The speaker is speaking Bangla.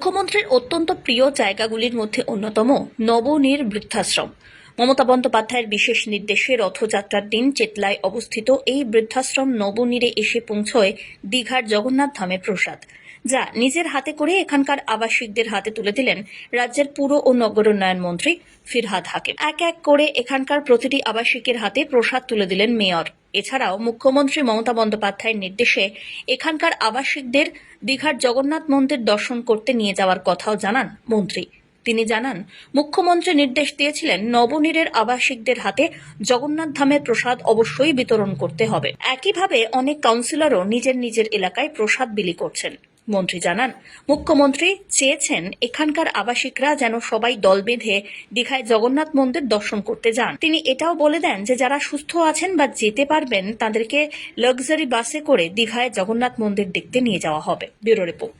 মুখ্যমন্ত্রীর অত্যন্ত প্রিয় জায়গাগুলির মধ্যে অন্যতম নবনীর বৃদ্ধাশ্রম। মমতা বন্দ্যোপাধ্যায়ের বিশেষ নির্দেশে রথযাত্রার দিন চেতলায় অবস্থিত এই বৃদ্ধাশ্রম নবনীরে এসে পৌঁছয় দীঘার জগন্নাথ ধামের প্রসাদ, যা নিজের হাতে করে এখানকার আবাসিকদের হাতে তুলে দিলেন রাজ্যের পুর ও নগরোন্নয়ন মন্ত্রী ফিরহাদ হাকিম। এক এক করে এখানকার প্রতিটি আবাসিকের হাতে প্রসাদ তুলে দিলেন মেয়র। এছাড়াও মুখ্যমন্ত্রী মমতা বন্দ্যোপাধ্যায়ের নির্দেশে এখানকার আবাসিকদের দীঘার জগন্নাথ মন্দির দর্শন করতে নিয়ে যাওয়ার কথাও জানান মন্ত্রী। তিনি জানান, মুখ্যমন্ত্রী নির্দেশ দিয়েছিলেন নবনীরের আবাসিকদের হাতে জগন্নাথ ধামের প্রসাদ অবশ্যই বিতরণ করতে হবে। একইভাবে অনেক কাউন্সিলরও নিজের নিজের এলাকায় প্রসাদ বিলি করছেন। মন্ত্রী জানান, মুখ্যমন্ত্রী চেয়েছেন এখানকার আবাসিকরা যেন সবাই দল বেঁধে দীঘায় জগন্নাথ মন্দির দর্শন করতে যান। তিনি এটাও বলে দেন যে, যারা সুস্থ আছেন বা যেতে পারবেন, তাদেরকে লাক্সারি বাসে করে দীঘায় জগন্নাথ মন্দির দেখতে নিয়ে যাওয়া হবে। Bureau report.